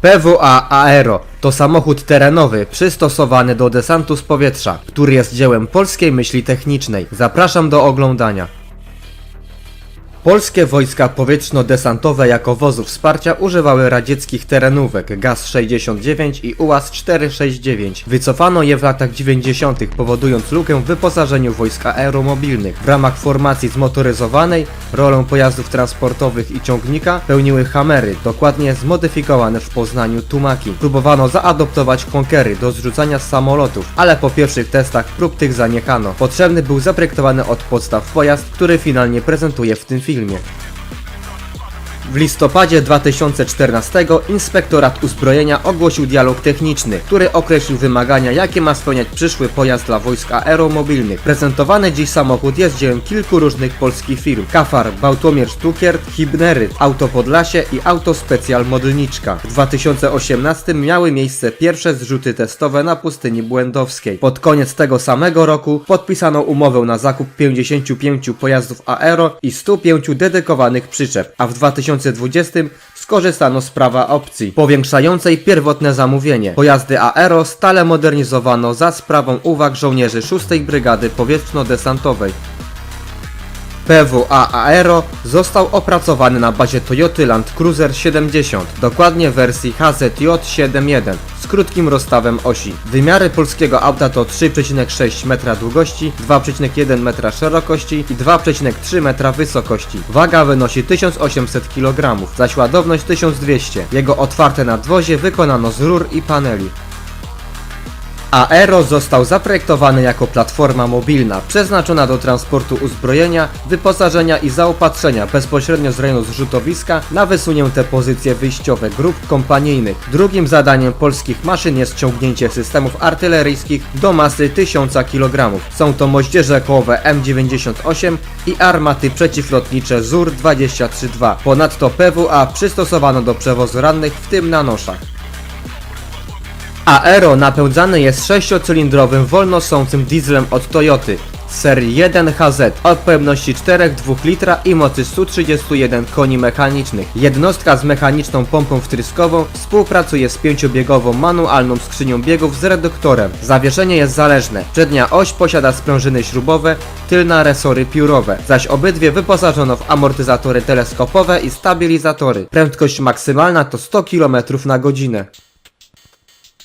PWA Aero to samochód terenowy przystosowany do desantu z powietrza, który jest dziełem polskiej myśli technicznej. Zapraszam do oglądania. Polskie wojska powietrzno-desantowe jako wozu wsparcia używały radzieckich terenówek GAZ-69 i UAZ-469. Wycofano je w latach 90. powodując lukę w wyposażeniu wojsk aeromobilnych. W ramach formacji zmotoryzowanej rolę pojazdów transportowych i ciągnika pełniły Hamery, dokładnie zmodyfikowane w Poznaniu Tumaki. Próbowano zaadoptować Konkery do zrzucania z samolotów, ale po pierwszych testach prób tych zaniechano. Potrzebny był zaprojektowany od podstaw pojazd, który finalnie prezentuje w tym filmie. 里面。W listopadzie 2014 Inspektorat Uzbrojenia ogłosił dialog techniczny, który określił wymagania, jakie ma spełniać przyszły pojazd dla wojsk aeromobilnych. Prezentowany dziś samochód jest dziełem kilku różnych polskich firm. Kafar, Bałtomierz Tukiert, Hibneryt, Auto Podlasie i Auto Specjal Modlniczka. W 2018 miały miejsce pierwsze zrzuty testowe na pustyni błędowskiej. Pod koniec tego samego roku podpisano umowę na zakup 55 pojazdów aero i 105 dedykowanych przyczep, a w 2020 skorzystano z prawa opcji powiększającej pierwotne zamówienie. Pojazdy aero stale modernizowano za sprawą uwag żołnierzy 6 Brygady Powietrzno-Desantowej. PWA Aero został opracowany na bazie Toyota Land Cruiser 70, dokładnie w wersji HZJ71 z krótkim rozstawem osi. Wymiary polskiego auta to 3,6 metra długości, 2,1 metra szerokości i 2,3 metra wysokości. Waga wynosi 1800 kg, zaś ładowność 1200. Jego otwarte nadwozie wykonano z rur i paneli. Aero został zaprojektowany jako platforma mobilna, przeznaczona do transportu uzbrojenia, wyposażenia i zaopatrzenia bezpośrednio z rejonu zrzutowiska na wysunięte pozycje wyjściowe grup kompanijnych. Drugim zadaniem polskich maszyn jest ciągnięcie systemów artyleryjskich do masy 1000 kg. Są to moździerze kołowe M98 i armaty przeciwlotnicze ZUR-23-2. Ponadto PWA przystosowano do przewozu rannych, w tym na noszach. Aero napędzany jest sześciocylindrowym wolnosącym dieslem od Toyoty serii 1HZ o pojemności 4,2 litra i mocy 131 koni mechanicznych. Jednostka z mechaniczną pompą wtryskową współpracuje z pięciobiegową manualną skrzynią biegów z reduktorem. Zawieszenie jest zależne. Przednia oś posiada sprężyny śrubowe, tylna resory piórowe, zaś obydwie wyposażono w amortyzatory teleskopowe i stabilizatory. Prędkość maksymalna to 100 km na godzinę.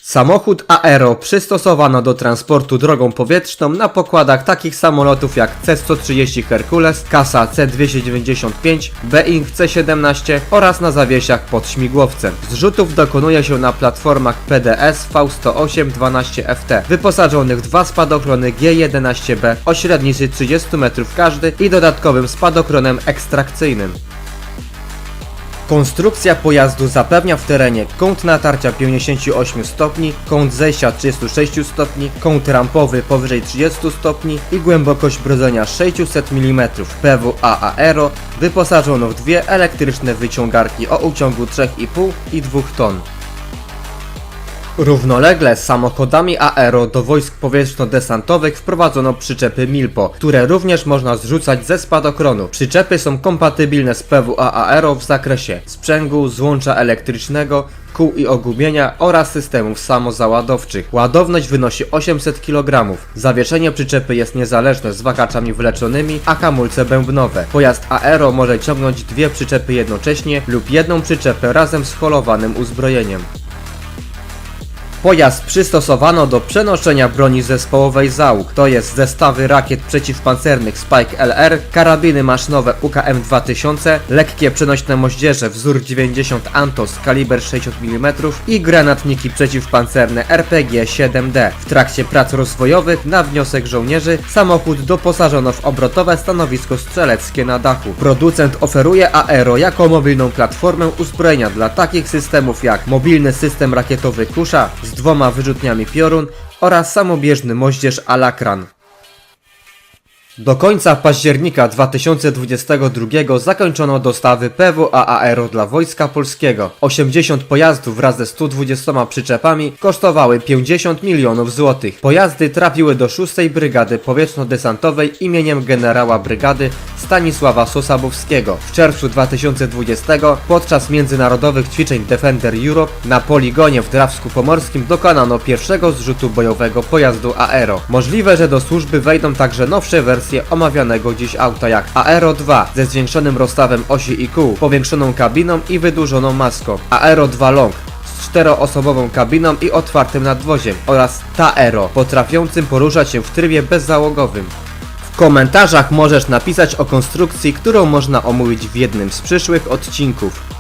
Samochód Aero przystosowano do transportu drogą powietrzną na pokładach takich samolotów jak C-130 Hercules, Kasa C-295, Boeing C-17 oraz na zawiesiach pod śmigłowcem. Zrzutów dokonuje się na platformach PDS V108-12FT, wyposażonych w dwa spadochrony G11B o średnicy 30 metrów każdy i dodatkowym spadochronem ekstrakcyjnym. Konstrukcja pojazdu zapewnia w terenie kąt natarcia 58 stopni, kąt zejścia 36 stopni, kąt rampowy powyżej 30 stopni i głębokość brodzenia 600 mm. PWA Aero wyposażono w dwie elektryczne wyciągarki o uciągu 3,5 i 2 ton. Równolegle z samochodami Aero do wojsk powietrzno-desantowych wprowadzono przyczepy Milpo, które również można zrzucać ze spadochronu. Przyczepy są kompatybilne z PWA Aero w zakresie sprzęgu, złącza elektrycznego, kół i ogumienia oraz systemów samozaładowczych. Ładowność wynosi 800 kg. Zawieszenie przyczepy jest niezależne z wakaczami wleczonymi, a hamulce bębnowe. Pojazd Aero może ciągnąć dwie przyczepy jednocześnie lub jedną przyczepę razem z holowanym uzbrojeniem. Pojazd przystosowano do przenoszenia broni zespołowej załóg, to jest zestawy rakiet przeciwpancernych Spike LR, karabiny maszynowe UKM-2000, lekkie przenośne moździerze wzór 90 Antos kaliber 60 mm i granatniki przeciwpancerne RPG-7D. W trakcie prac rozwojowych na wniosek żołnierzy samochód doposażono w obrotowe stanowisko strzeleckie na dachu. Producent oferuje Aero jako mobilną platformę uzbrojenia dla takich systemów jak mobilny system rakietowy Kusza z dwoma wyrzutniami piorun oraz samobieżny moździerz Alakran. Do końca października 2022 zakończono dostawy PWA Aero dla Wojska Polskiego. 80 pojazdów wraz ze 120 przyczepami kosztowały 50 milionów złotych. Pojazdy trafiły do 6 Brygady Powietrzno-Desantowej imieniem generała brygady Stanisława Sosabowskiego. W czerwcu 2020 podczas międzynarodowych ćwiczeń Defender Europe na poligonie w Drawsku Pomorskim dokonano pierwszego zrzutu bojowego pojazdu Aero. Możliwe, że do służby wejdą także nowsze wersje omawianego dziś auta jak Aero 2 ze zwiększonym rozstawem osi i kół, powiększoną kabiną i wydłużoną maską, Aero 2 Long z czteroosobową kabiną i otwartym nadwoziem oraz Taero potrafiącym poruszać się w trybie bezzałogowym. W komentarzach możesz napisać o konstrukcji, którą można omówić w jednym z przyszłych odcinków.